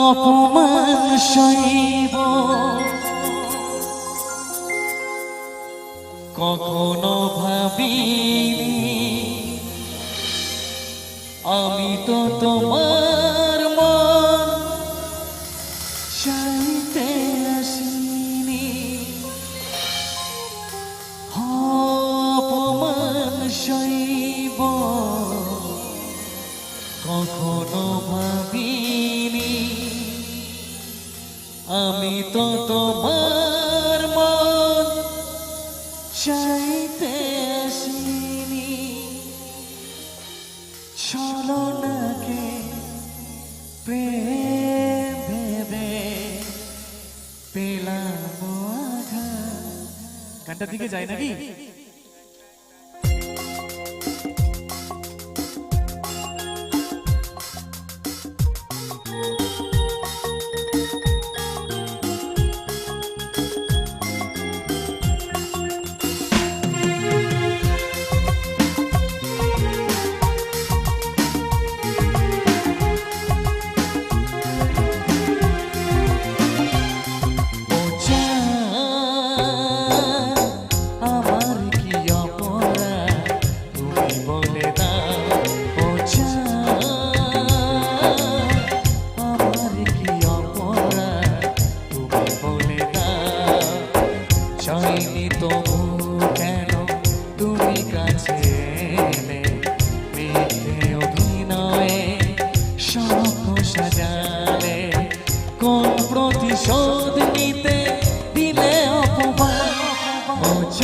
অপমান সইব কখনো ভাবি আমি তো তোমার আমি তো তোমার মন চাইতে আসিনি। চলো নাকে প্রেমে পেলাম গানটার দিকে যাই নাকি?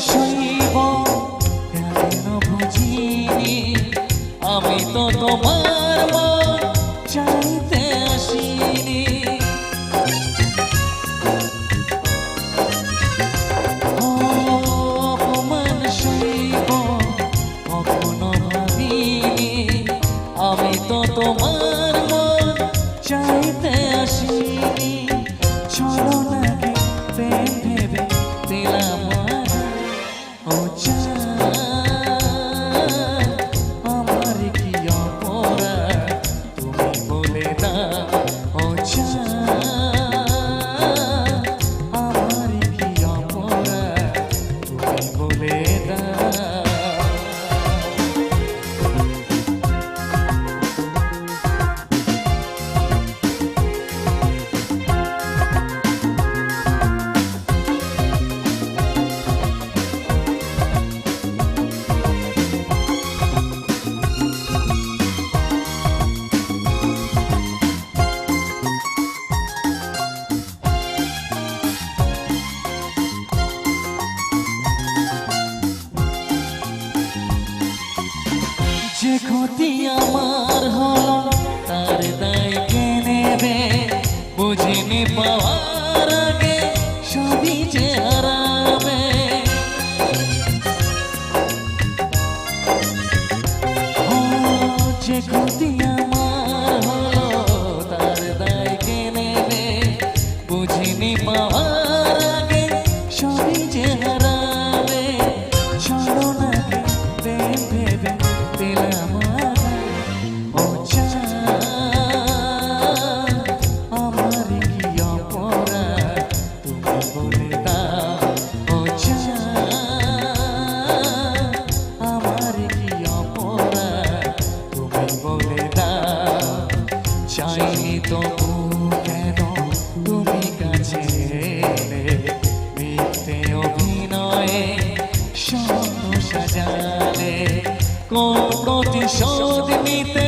শৈব কেন বুঝিনি আমি তো তোমার ক্ষতি আমার হলো, তার দায় কে নেবে? বুঝিনি পাওয়ার আগে সবই যে হারাবে। যে ক্ষতি বলে দাও চাইনি কেন তুমি কাছে মিথ্যে অভিনয়ে সব সাজালে কোন প্রতিশোধ নিতে